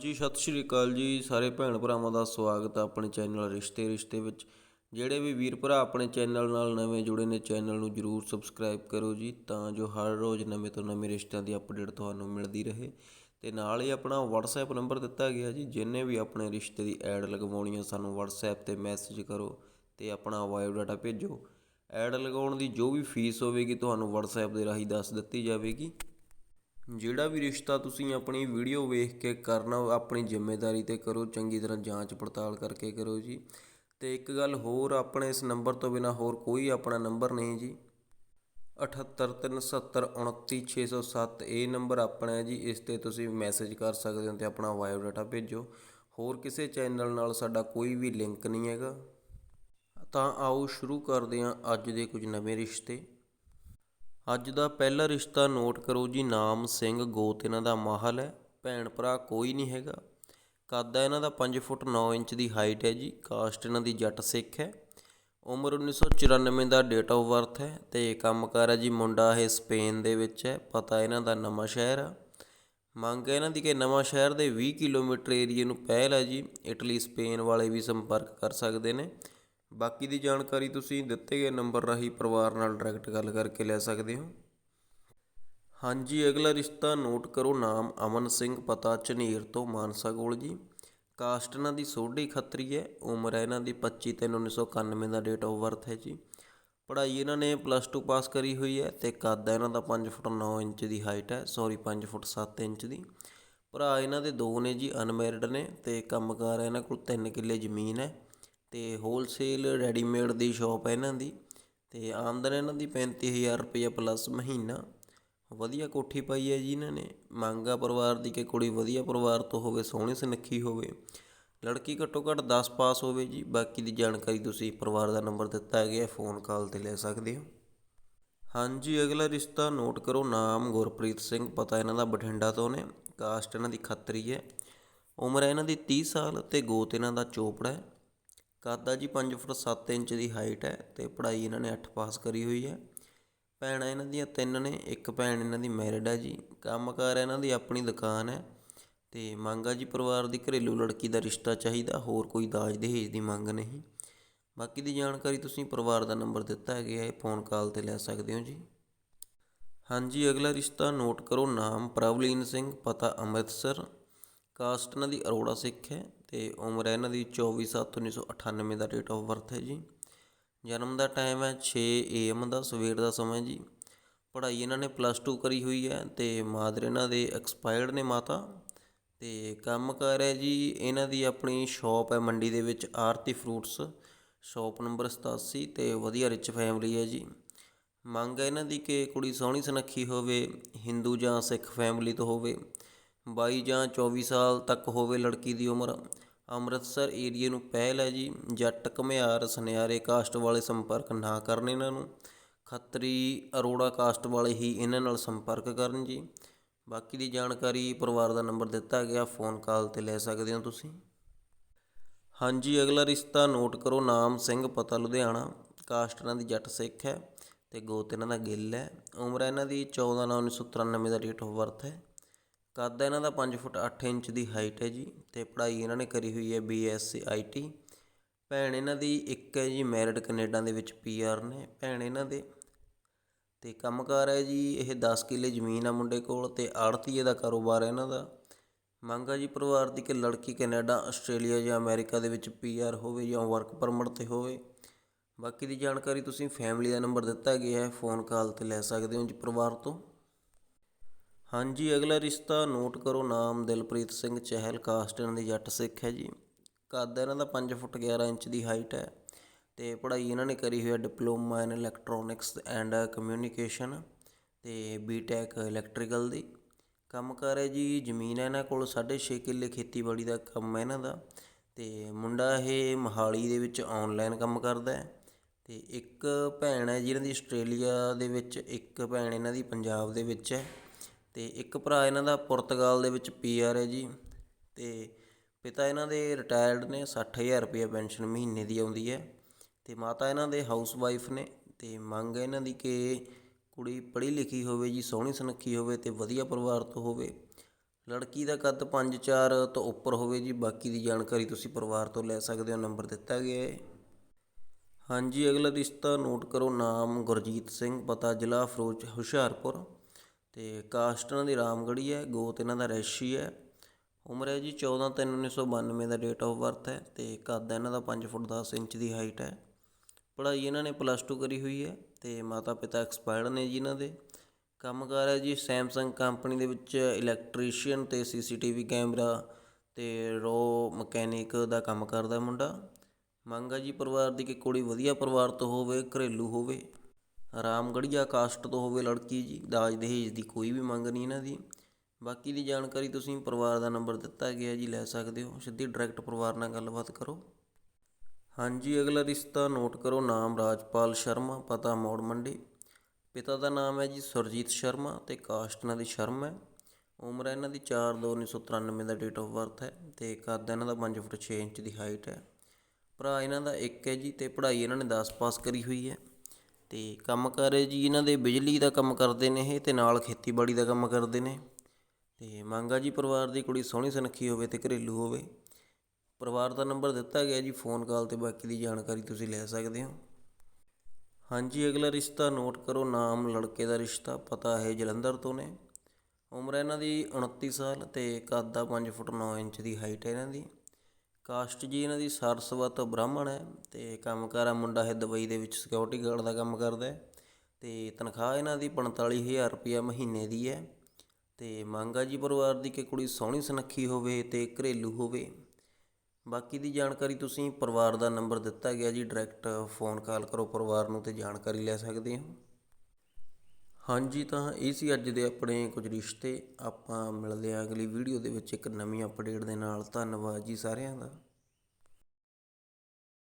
ਜੀ, ਸਤਿ ਸ਼੍ਰੀ ਅਕਾਲ ਜੀ। ਸਾਰੇ ਭੈਣ ਭਰਾਵਾਂ ਦਾ ਸਵਾਗਤ ਹੈ ਆਪਣੇ ਚੈਨਲ ਰਿਸ਼ਤੇ ਰਿਸ਼ਤੇ ਵਿੱਚ। ਜਿਹੜੇ ਵੀ ਵੀਰ ਭਰਾ ਆਪਣੇ ਚੈਨਲ ਨਾਲ ਨਵੇਂ ਜੁੜੇ ਨੇ, ਚੈਨਲ ਨੂੰ ਜਰੂਰ ਸਬਸਕ੍ਰਾਈਬ ਕਰੋ ਜੀ, ਤਾਂ ਜੋ ਹਰ ਰੋਜ਼ ਨਵੇਂ ਤੋਂ ਨਵੇਂ ਰਿਸ਼ਤਿਆਂ ਦੀ ਅਪਡੇਟ ਤੁਹਾਨੂੰ ਮਿਲਦੀ ਰਹੇ। ਤੇ ਨਾਲ ਹੀ ਆਪਣਾ WhatsApp ਨੰਬਰ ਦਿੱਤਾ ਗਿਆ ਜੀ, ਜਿੰਨੇ ਵੀ ਆਪਣੇ ਰਿਸ਼ਤੇ ਦੀ ਐਡ ਲਗਵਾਉਣੀ ਹੈ ਸਾਨੂੰ WhatsApp ਤੇ ਮੈਸੇਜ ਕਰੋ ਤੇ ਆਪਣਾ ਵਾਇਓ ਡਾਟਾ ਭੇਜੋ। ਐਡ ਲਗਾਉਣ ਦੀ ਜੋ ਵੀ ਫੀਸ ਹੋਵੇਗੀ, ਤੁਹਾਨੂੰ WhatsApp ਦੇ ਰਾਹੀਂ ਦੱਸ ਦਿੱਤੀ ਜਾਵੇਗੀ। ਜਿਹੜਾ ਵੀ ਰਿਸ਼ਤਾ ਤੁਸੀਂ ਆਪਣੀ ਵੀਡੀਓ ਵੇਖ ਕੇ ਕਰਨਾ, ਆਪਣੀ ਜ਼ਿੰਮੇਵਾਰੀ ਤੇ ਕਰੋ, ਚੰਗੀ ਤਰ੍ਹਾਂ ਜਾਂਚ ਪੜਤਾਲ ਕਰਕੇ ਕਰੋ ਜੀ। ਅਤੇ ਇੱਕ ਗੱਲ ਹੋਰ, ਆਪਣੇ ਇਸ ਨੰਬਰ ਤੋਂ ਬਿਨਾਂ ਹੋਰ ਕੋਈ ਆਪਣਾ ਨੰਬਰ ਨਹੀਂ ਜੀ। 7837299607 ਇਹ ਨੰਬਰ ਆਪਣਾ ਹੈ ਜੀ, ਇਸ ਤੇ ਤੁਸੀਂ ਮੈਸੇਜ ਕਰ ਸਕਦੇ ਹੋ ਅਤੇ ਆਪਣਾ ਬਾਇਓਡਾਟਾ ਭੇਜੋ। ਹੋਰ ਕਿਸੇ ਚੈਨਲ ਨਾਲ ਸਾਡਾ ਕੋਈ ਵੀ ਲਿੰਕ ਨਹੀਂ ਹੈਗਾ। ਤਾਂ ਆਓ ਸ਼ੁਰੂ ਕਰਦੇ ਹਾਂ ਅੱਜ ਦੇ ਕੁਝ ਨਵੇਂ ਰਿਸ਼ਤੇ। ਅੱਜ ਦਾ ਪਹਿਲਾ ਰਿਸ਼ਤਾ ਨੋਟ ਕਰੋ ਜੀ, ਨਾਮ, ਸਿੰਘ, ਗੋਤ ਇਹਨਾਂ ਦਾ ਮਾਹਲ ਹੈ। ਭੈਣ ਭਰਾ ਕੋਈ ਨਹੀਂ ਹੈਗਾ। ਕੱਦ ਹੈ ਇਹਨਾਂ ਦਾ 5 ਫੁੱਟ 9 ਇੰਚ ਦੀ ਹਾਈਟ ਹੈ ਜੀ। ਕਾਸਟ ਇਹਨਾਂ ਦੀ ਜੱਟ ਸਿੱਖ ਹੈ। ਉਮਰ 1994 ਦਾ ਡੇਟ ਆਫ ਬਰਥ ਹੈ ਤੇ ਕੰਮਕਾਰ ਹੈ ਜੀ ਮੁੰਡਾ ਇਹ ਸਪੇਨ ਦੇ ਵਿੱਚ ਹੈ। ਪਤਾ ਇਹਨਾਂ ਦਾ ਨਵਾਂ ਸ਼ਹਿਰ ਆ। ਮੰਗ ਹੈ ਇਹਨਾਂ ਦੀ ਕਿ ਨਵਾਂ ਸ਼ਹਿਰ ਦੇ 20 ਕਿਲੋਮੀਟਰ ਏਰੀਏ ਨੂੰ ਪਹਿਲ ਹੈ ਜੀ। ਇਟਲੀ, ਸਪੇਨ ਵਾਲੇ ਵੀ ਸੰਪਰਕ ਕਰ ਸਕਦੇ ਨੇ। ਬਾਕੀ ਦੀ ਜਾਣਕਾਰੀ ਤੁਸੀਂ ਦਿੱਤੇ ਗਏ ਨੰਬਰ ਰਾਹੀਂ ਪਰਿਵਾਰ ਨਾਲ ਡਾਇਰੈਕਟ ਗੱਲ ਕਰਕੇ ਲੈ ਸਕਦੇ ਹੋ। ਹਾਂਜੀ, ਅਗਲਾ ਰਿਸ਼ਤਾ ਨੋਟ ਕਰੋ। ਨਾਮ ਅਮਨ ਸਿੰਘ, ਪਤਾ ਝਨੀਰ ਤੋਂ ਮਾਨਸਾ ਕੋਲ ਜੀ। ਕਾਸਟ ਇਹਨਾਂ ਦੀ ਸੋਢੀ ਖੱਤਰੀ ਹੈ। ਉਮਰ ਹੈ ਇਹਨਾਂ ਦੀ 25 ਤਿੰਨ 1991 ਦਾ ਡੇਟ ਆਫ ਬਰਥ ਹੈ ਜੀ। ਪੜ੍ਹਾਈ ਇਹਨਾਂ ਨੇ ਪਲੱਸ 2 ਪਾਸ ਕਰੀ ਹੋਈ ਹੈ ਤੇ ਕੱਦ ਹੈ ਇਹਨਾਂ ਦਾ 5 ਫੁੱਟ 9 ਇੰਚ ਦੀ ਹਾਈਟ ਹੈ। ਸੌਰੀ 5 ਫੁੱਟ 7 ਇੰਚ ਦੀ। ਭਰਾ ਇਹਨਾਂ ਦੇ ਦੋ ਨੇ ਜੀ ਅਨਮੈਰਿਡ ਨੇ ਤੇ ਕੰਮਕਾਰ ਹੈ ਇਹਨਾਂ ਕੋਲ 3 ਕਿੱਲੇ ਜ਼ਮੀਨ ਹੈ। ਅਤੇ ਹੋਲਸੇਲ ਰੈਡੀਮੇਡ ਦੀ ਸ਼ੋਪ ਹੈ ਇਹਨਾਂ ਦੀ ਅਤੇ ਆਮਦਨ ਇਹਨਾਂ ਦੀ ਪੈਂਤੀ ਹਜ਼ਾਰ ਰੁਪਈਆ ਪਲੱਸ ਮਹੀਨਾ। ਵਧੀਆ ਕੋਠੀ ਪਾਈ ਹੈ ਜੀ ਇਹਨਾਂ ਨੇ। ਮੰਗਾ ਪਰਿਵਾਰ ਦੀ ਕਿ ਕੁੜੀ ਵਧੀਆ ਪਰਿਵਾਰ ਤੋਂ ਹੋਵੇ, ਸੋਹਣੀ ਸੁਨੱਖੀ ਹੋਵੇ। ਲੜਕੀ ਘੱਟੋ ਘੱਟ 10 ਪਾਸ ਹੋਵੇ ਜੀ। ਬਾਕੀ ਦੀ ਜਾਣਕਾਰੀ ਤੁਸੀਂ ਪਰਿਵਾਰ ਦਾ ਨੰਬਰ ਦਿੱਤਾ ਗਿਆ ਫੋਨ ਕਾਲ ਤੇ ਲੈ ਸਕਦੇ ਹੋ। ਹਾਂਜੀ, ਅਗਲਾ ਰਿਸ਼ਤਾ ਨੋਟ ਕਰੋ। ਨਾਮ ਗੁਰਪ੍ਰੀਤ ਸਿੰਘ, ਪਤਾ ਇਹਨਾਂ ਦਾ ਬਠਿੰਡਾ ਤੋਂ ਨੇ। ਕਾਸਟ ਇਹਨਾਂ ਦੀ ਖੱਤਰੀ ਹੈ। ਉਮਰ ਹੈ ਇਹਨਾਂ ਦੀ 30 ਸਾਲ ਤੇ ਗੋਤ ਇਹਨਾਂ ਦਾ ਚੋਪੜਾ ਹੈ। ਕਾਦਾ ਜੀ 5 ਫੁੱਟ 7 ਇੰਚ ਦੀ ਹਾਈਟ ਹੈ ਤੇ ਪੜ੍ਹਾਈ ਇਹਨਾਂ ਨੇ 8 ਪਾਸ ਕਰੀ ਹੋਈ ਹੈ। ਭੈਣਾਂ ਇਹਨਾਂ ਦੀਆਂ ਤਿੰਨ ਨੇ, ਇੱਕ ਭੈਣ ਇਹਨਾਂ ਦੀ ਮੈਰਿਡ ਹੈ ਜੀ। ਕੰਮਕਾਰ ਇਹਨਾਂ ਦੀ ਆਪਣੀ ਦੁਕਾਨ ਹੈ ਤੇ ਮੰਗਾ ਜੀ ਪਰਿਵਾਰ ਦੀ ਘਰੇਲੂ ਲੜਕੀ ਦਾ ਰਿਸ਼ਤਾ ਚਾਹੀਦਾ, ਹੋਰ ਕੋਈ ਦਾਜ ਦਹੇਜ ਦੀ ਮੰਗ ਨਹੀਂ। ਬਾਕੀ ਦੀ ਜਾਣਕਾਰੀ ਤੁਸੀਂ ਪਰਿਵਾਰ ਦਾ ਨੰਬਰ ਦਿੱਤਾ ਗਿਆ ਹੈ ਫੋਨ ਕਾਲ ਤੇ ਲੈ ਸਕਦੇ ਹੋ ਜੀ। ਹਾਂਜੀ, ਅਗਲਾ ਰਿਸ਼ਤਾ ਨੋਟ ਕਰੋ, ਨਾਮ ਪ੍ਰਵਲੀਨ ਸਿੰਘ, ਪਤਾ ਅੰਮ੍ਰਿਤਸਰ। ਕਾਸਟ ਇਹਨਾਂ ਦੀ ਅਰੋੜਾ ਸਿੱਖ ਹੈ। ਤੇ ਉਮਰ ਹੈ ਇਹਨਾਂ ਦੀ 24/7/1998 ਦਾ ਡੇਟ ਆਫ ਬਰਥ ਹੈ ਜੀ। ਜਨਮ ਦਾ ਟਾਈਮ ਹੈ 6 ਏਐਮ ਦਾ, ਸਵੇਰ ਦਾ ਸਮਾਂ ਜੀ। ਪੜ੍ਹਾਈ ਇਹਨਾਂ ਨੇ ਪਲੱਸ 2 ਕਰੀ ਹੋਈ ਹੈ ਤੇ ਮਾਦਰ ਇਹਨਾਂ ਦੇ ਐਕਸਪਾਇਰਡ ਨੇ ਮਾਤਾ। ਤੇ ਕੰਮਕਾਰ ਹੈ ਜੀ, ਇਹਨਾਂ ਦੀ ਆਪਣੀ ਸ਼ਾਪ ਹੈ ਮੰਡੀ ਦੇ ਵਿੱਚ, ਆਰਤੀ ਫਰੂਟਸ ਸ਼ਾਪ ਨੰਬਰ 87 ਤੇ ਵਧੀਆ ਰਿਚ ਫੈਮਿਲੀ ਹੈ ਜੀ। ਮੰਗ ਹੈ ਇਹਨਾਂ ਦੀ ਕਿ ਕੁੜੀ ਸੋਹਣੀ ਸੁਨੱਖੀ ਹੋਵੇ, ਹਿੰਦੂ ਜਾਂ ਸਿੱਖ ਫੈਮਿਲੀ ਤੋਂ ਹੋਵੇ। ਬਾਈ ਜਾਂ 24 ਸਾਲ ਤੱਕ ਹੋਵੇ ਲੜਕੀ ਦੀ ਉਮਰ, ਅੰਮ੍ਰਿਤਸਰ ਏਰੀਏ ਨੂੰ ਪਹਿਲ ਹੈ ਜੀ। ਜੱਟ ਘਮਿਆਰ ਸੁਨਿਆਰੇ ਕਾਸਟ ਵਾਲੇ ਸੰਪਰਕ ਨਾ ਕਰਨ ਇਹਨਾਂ ਨੂੰ। ਖੱਤਰੀ ਅਰੋੜਾ ਕਾਸਟ ਵਾਲੇ ਹੀ ਇਹਨਾਂ ਨਾਲ ਸੰਪਰਕ ਕਰਨ ਜੀ। ਬਾਕੀ ਦੀ ਜਾਣਕਾਰੀ ਪਰਿਵਾਰ ਦਾ ਨੰਬਰ ਦਿੱਤਾ ਗਿਆ, ਫੋਨ ਕਾਲ ਤੇ ਲੈ ਸਕਦੇ ਹੋ ਤੁਸੀਂ। ਹਾਂਜੀ, ਅਗਲਾ ਰਿਸ਼ਤਾ ਨੋਟ ਕਰੋ, ਨਾਮ ਸਿੰਘ, ਪਤਾ ਲੁਧਿਆਣਾ। ਕਾਸਟ ਇਹਨਾਂ ਦੀ ਜੱਟ ਸਿੱਖ ਹੈ ਤੇ ਗੋਤ ਇਹਨਾਂ ਦਾ ਗਿੱਲ ਹੈ। ਉਮਰ ਇਹਨਾਂ ਦੀ 14 9 1993 ਦਾ ਡੇਟ ਆਫ ਬਰਥ ਹੈ। ਕੱਦ ਇਹਨਾਂ ਦਾ 5 ਫੁੱਟ 8 ਇੰਚ ਦੀ ਹਾਈਟ ਹੈ ਜੀ ਤੇ ਪੜ੍ਹਾਈ ਇਹਨਾਂ ਨੇ ਕਰੀ ਹੋਈ ਹੈ ਬੀਐਸਸੀ ਆਈਟੀ ਭੈਣ ਇਹਨਾਂ ਦੀ ਇੱਕ ਹੈ ਜੀ ਮੈਰਿਡ ਕੈਨੇਡਾ ਦੇ ਵਿੱਚ ਪੀਆਰ ਨੇ, ਭੈਣ ਇਹਨਾਂ ਦੇ ਤੇ ਕੰਮਕਾਰ ਹੈ ਜੀ ਇਹ 10 ਕਿੱਲੇ ਜ਼ਮੀਨ ਆ ਮੁੰਡੇ ਕੋਲ ਤੇ ਆੜਤੀਏ ਦਾ ਕਾਰੋਬਾਰ ਹੈ ਇਹਨਾਂ ਦਾ। ਮੰਗਾ ਜੀ ਪਰਿਵਾਰ ਦੀ ਕਿ ਲੜਕੀ ਕੈਨੇਡਾ, ਆਸਟ੍ਰੇਲੀਆ ਜਾਂ ਅਮਰੀਕਾ ਦੇ ਵਿੱਚ ਪੀਆਰ ਹੋਵੇ ਜਾਂ ਵਰਕ ਪਰਮਿਟ ਤੇ ਹੋਵੇ। ਬਾਕੀ ਦੀ ਜਾਣਕਾਰੀ ਤੁਸੀਂ ਫੈਮਿਲੀ ਦਾ ਨੰਬਰ ਦਿੱਤਾ ਗਿਆ ਹੈ ਫੋਨ ਕਾਲ ਤੇ ਲੈ ਸਕਦੇ ਹੋ ਜੀ ਪਰਿਵਾਰ ਤੋਂ। ਹਾਂਜੀ, ਅਗਲਾ ਰਿਸ਼ਤਾ ਨੋਟ ਕਰੋ, ਨਾਮ ਦਿਲਪ੍ਰੀਤ ਸਿੰਘ ਚਹਿਲ ਕਾਸਟ ਇਹਨਾਂ ਦੀ ਜੱਟ ਸਿੱਖ ਹੈ ਜੀ। ਕੱਦ ਇਹਨਾਂ ਦਾ 5 ਫੁੱਟ 11 ਇੰਚ ਦੀ ਹਾਈਟ ਹੈ ਤੇ ਪੜ੍ਹਾਈ ਇਹਨਾਂ ਨੇ ਕਰੀ ਹੋਈ ਹੈ diploma in electronics and communication ਤੇ ਬੀਟੈਕ ਇਲੈਕਟ੍ਰੀਕਲ ਦੀ। ਕੰਮ ਕਰ ਹੈ ਜੀ, ਜ਼ਮੀਨ ਹੈ ਇਹਨਾਂ ਕੋਲ 6.5 ਕਿੱਲੇ ਖੇਤੀਬਾੜੀ ਦਾ ਕੰਮ ਹੈ ਇਹਨਾਂ ਦਾ ਤੇ ਮੁੰਡਾ ਇਹ ਮਹਾਲੀ ਦੇ ਵਿੱਚ ਆਨਲਾਈਨ ਕੰਮ ਕਰਦਾ ਹੈ ਤੇ ਇੱਕ ਭੈਣ ਹੈ ਜਿਹਨਾਂ ਦੀ ਆਸਟ੍ਰੇਲੀਆ ਦੇ ਵਿੱਚ, ਇੱਕ ਭੈਣ ਇਹਨਾਂ ਦੀ ਪੰਜਾਬ ਦੇ ਵਿੱਚ ਹੈ। ਅਤੇ ਇੱਕ ਭਰਾ ਇਹਨਾਂ ਦਾ ਪੁਰਤਗਾਲ ਦੇ ਵਿੱਚ ਪੀਆਰ ਹੈ ਜੀ ਅਤੇ ਪਿਤਾ ਇਹਨਾਂ ਦੇ ਰਿਟਾਇਰਡ ਨੇ, ਸੱਠ ਹਜ਼ਾਰ ਰੁਪਏ ਪੈਨਸ਼ਨ ਮਹੀਨੇ ਦੀ ਆਉਂਦੀ ਹੈ ਅਤੇ ਮਾਤਾ ਇਹਨਾਂ ਦੇ ਹਾਊਸ ਵਾਈਫ ਨੇ ਅਤੇ ਮੰਗ ਹੈ ਇਹਨਾਂ ਦੀ ਕਿ ਕੁੜੀ ਪੜ੍ਹੀ ਲਿਖੀ ਹੋਵੇ ਜੀ, ਸੋਹਣੀ ਸੁਨੱਖੀ ਹੋਵੇ ਅਤੇ ਵਧੀਆ ਪਰਿਵਾਰ ਤੋਂ ਹੋਵੇ। ਲੜਕੀ ਦਾ ਕੱਦ 5-4 ਤੋਂ ਉੱਪਰ ਹੋਵੇ ਜੀ, ਬਾਕੀ ਦੀ ਜਾਣਕਾਰੀ ਤੁਸੀਂ ਪਰਿਵਾਰ ਤੋਂ ਲੈ ਸਕਦੇ ਹੋ, ਨੰਬਰ ਦਿੱਤਾ ਗਿਆ ਹੈ। ਹਾਂਜੀ, ਅਗਲਾ ਰਿਸ਼ਤਾ ਨੋਟ ਕਰੋ, ਨਾਮ ਗੁਰਜੀਤ ਸਿੰਘ, ਪਤਾ ਜ਼ਿਲ੍ਹਾ ਫਿਰੋਜ਼ ਹੁਸ਼ਿਆਰਪੁਰ। ਤੇ ਕਾਸਟ ਇਹਨਾਂ ਦੀ ਰਾਮਗੜੀ ਹੈ, ਗੋਤ ਇਹਨਾਂ ਦਾ ਰੈਸ਼ੀ ਹੈ। ਉਮਰ ਹੈ ਜੀ 14 ਤਿੰਨ 1992 ਦਾ ਡੇਟ ਆਫ ਬਰਥ ਹੈ ਤੇ ਕੱਦ ਇਹਨਾਂ ਦਾ 5 ਫੁੱਟ 10 ਇੰਚ ਦੀ ਹਾਈਟ ਹੈ। ਪੜ੍ਹਾਈ ਇਹਨਾਂ ਨੇ ਪਲੱਸ 2 ਕਰੀ ਹੋਈ ਹੈ ਤੇ ਮਾਤਾ ਪਿਤਾ ਐਕਸਪਾਇਰਡ ਨੇ ਜੀ ਇਹਨਾਂ ਦੇ। ਕੰਮਕਾਰ ਹੈ ਜੀ ਸੈਮਸੰਗ ਕੰਪਨੀ ਦੇ ਵਿੱਚ ਇਲੈਕਟ੍ਰੀਸ਼ੀਅਨ ਤੇ ਸੀਸੀਟੀਵੀ ਕੈਮਰਾ ਤੇ ਰੋ ਮਕੈਨਿਕ ਦਾ ਕੰਮ ਕਰਦਾ ਮੁੰਡਾ। ਮੰਗ ਹੈ ਜੀ ਪਰਿਵਾਰ ਦੀ ਕਿ ਕੁੜੀ ਵਧੀਆ ਪਰਿਵਾਰ ਤੋਂ ਹੋਵੇ, ਘਰੇਲੂ ਹੋਵੇ। ਰਾਮਗੜੀਆ ਕਾਸਟ ਤੋਂ ਹੋਵੇ ਲੜਕੀ ਜੀ, ਦਾਜ ਦਹੇਜ ਦੀ ਕੋਈ ਵੀ ਮੰਗ ਨਹੀਂ ਇਹਨਾਂ ਦੀ। ਬਾਕੀ ਦੀ ਜਾਣਕਾਰੀ ਤੁਸੀਂ ਪਰਿਵਾਰ ਦਾ ਨੰਬਰ ਦਿੱਤਾ ਗਿਆ ਜੀ, ਲੈ ਸਕਦੇ ਹੋ। ਸਿੱਧੀ ਡਾਇਰੈਕਟ ਪਰਿਵਾਰ ਨਾਲ ਗੱਲਬਾਤ ਕਰੋ। ਹਾਂਜੀ, ਅਗਲਾ ਰਿਸ਼ਤਾ ਨੋਟ ਕਰੋ। ਨਾਮ ਰਾਜਪਾਲ ਸ਼ਰਮਾ, ਪਤਾ ਮੋੜ ਮੰਡੀ। ਪਿਤਾ ਦਾ ਨਾਮ ਹੈ ਜੀ ਸੁਰਜੀਤ ਸ਼ਰਮਾ ਤੇ ਕਾਸਟ ਇਹਨਾਂ ਦੀ ਸ਼ਰਮ ਹੈ। ਉਮਰ ਹੈ ਇਹਨਾਂ ਦੀ 4 2 1993 ਦਾ ਡੇਟ ਆਫ ਬਰਥ ਹੈ ਤੇ ਕੱਦ ਇਹਨਾਂ ਦਾ 5 ਫੁੱਟ 6 ਇੰਚ ਦੀ ਹਾਈਟ ਹੈ। ਭਰਾ ਇਹਨਾਂ ਦਾ ਇੱਕ ਹੈ ਜੀ ਤੇ ਪੜ੍ਹਾਈ ਇਹਨਾਂ ਨੇ 10 ਪਾਸ ਕਰੀ ਹੋਈ ਹੈ। ਤੇ ਕੰਮ ਕਰ ਹੈ ਜੀ, ਇਹਨਾਂ ਦੇ ਬਿਜਲੀ ਦਾ ਕੰਮ ਕਰਦੇ ਨੇ ਇਹ ਤੇ ਨਾਲ ਖੇਤੀਬਾੜੀ ਦਾ ਕੰਮ ਕਰਦੇ ਨੇ। ਤੇ ਮੰਗਾ ਜੀ, ਪਰਿਵਾਰ ਦੀ ਕੁੜੀ ਸੋਹਣੀ ਸੁਨੱਖੀ ਹੋਵੇ ਤੇ ਘਰੇਲੂ ਹੋਵੇ। ਪਰਿਵਾਰ ਦਾ ਨੰਬਰ ਦਿੱਤਾ ਗਿਆ ਜੀ, ਫੋਨ ਕਾਲ ਤੇ ਬਾਕੀ ਦੀ ਜਾਣਕਾਰੀ ਤੁਸੀਂ ਲੈ ਸਕਦੇ ਹੋ। ਹਾਂਜੀ, ਅਗਲਾ ਰਿਸ਼ਤਾ ਨੋਟ ਕਰੋ, ਨਾਮ, ਲੜਕੇ ਦਾ ਰਿਸ਼ਤਾ, ਪਤਾ ਹੈ ਜਲੰਧਰ ਤੋਂ ਨੇ। ਉਮਰ ਇਹਨਾਂ ਦੀ 29 ਸਾਲ ਤੇ ਕੱਦ ਦਾ 5 ਫੁੱਟ 9 ਇੰਚ ਦੀ, ਹਾਈਟ ਹੈ ਇਹਨਾਂ ਦੀ। ਕਾਸਟ ਜੀ ਇਹਨਾਂ ਦੀ ਸਰਸਵਤ ਬ੍ਰਾਹਮਣ ਹੈ ਤੇ ਕੰਮ ਕਾਰਾ ਮੁੰਡਾ ਹੈ ਦੁਬਈ ਦੇ ਵਿੱਚ ਸਿਕਿਉਰਿਟੀ ਗਾਰਡ ਦਾ ਕੰਮ ਕਰਦਾ ਹੈ ਤੇ ਤਨਖਾਹ ਇਹਨਾਂ ਦੀ 45000 ਰੁਪਇਆ ਮਹੀਨੇ ਦੀ ਹੈ ਤੇ ਮੰਗ ਆ ਜੀ ਪਰਿਵਾਰ ਦੀ ਕਿ ਕੁੜੀ ਸੋਹਣੀ ਸੁਨੱਖੀ ਹੋਵੇ ਤੇ ਘਰੇਲੂ ਹੋਵੇ। ਬਾਕੀ ਦੀ ਜਾਣਕਾਰੀ ਤੁਸੀਂ ਪਰਿਵਾਰ ਦਾ ਨੰਬਰ ਦਿੱਤਾ ਗਿਆ ਜੀ ਡਾਇਰੈਕਟ ਫੋਨ ਕਾਲ ਕਰੋ ਪਰਿਵਾਰ ਨੂੰ ਤੇ ਜਾਣਕਾਰੀ ਲੈ ਸਕਦੇ ਹੋ। ਹਾਂਜੀ, ਤਾਂ ਇਹ ਸੀ ਅੱਜ ਦੇ ਆਪਣੇ ਕੁਝ ਰਿਸ਼ਤੇ। ਆਪਾਂ ਮਿਲਦੇ ਹਾਂ ਅਗਲੀ ਵੀਡੀਓ ਦੇ ਵਿੱਚ ਇੱਕ ਨਵੀਂ ਅਪਡੇਟ ਦੇ ਨਾਲ। ਧੰਨਵਾਦ ਜੀ ਸਾਰਿਆਂ ਦਾ।